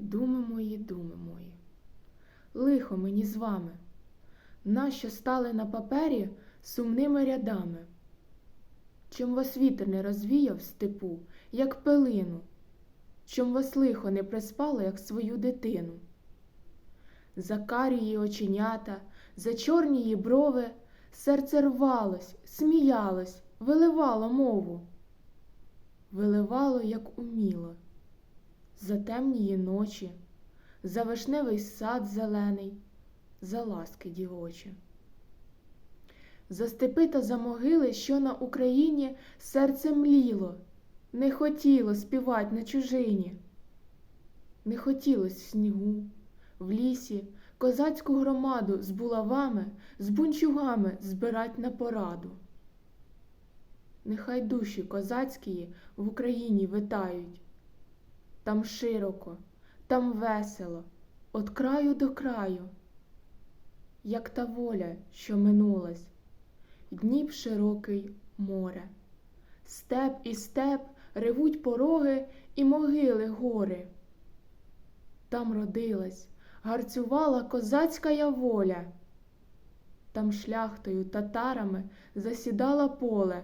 Думи мої, думи мої, лихо мені з вами, нащо стали на папері сумними рядами? Чом вас вітер не розвіяв степу, як пилину, чом вас лихо не приспало, як свою дитину? За карі її оченята, за чорні її брови, серце рвалось, сміялось, виливало мову, виливало, як уміло за темні ночі, за вишневий сад зелений, за ласки дівочі. За степи та за могили, що на Україні серце мліло, не хотіло співать на чужині, не хотілось в снігу, в лісі козацьку громаду з булавами, з бунчугами збирать на пораду. Нехай душі козацькі в Україні витають. Там широко, там весело, от краю до краю, як та воля, що минулась, Дніп широкий море, степ і степ ревуть пороги і могили гори. Там родилась, гарцювала козацька воля, там шляхтою татарами засідала поле,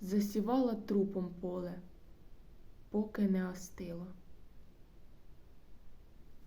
засівала трупом поле поки не остило.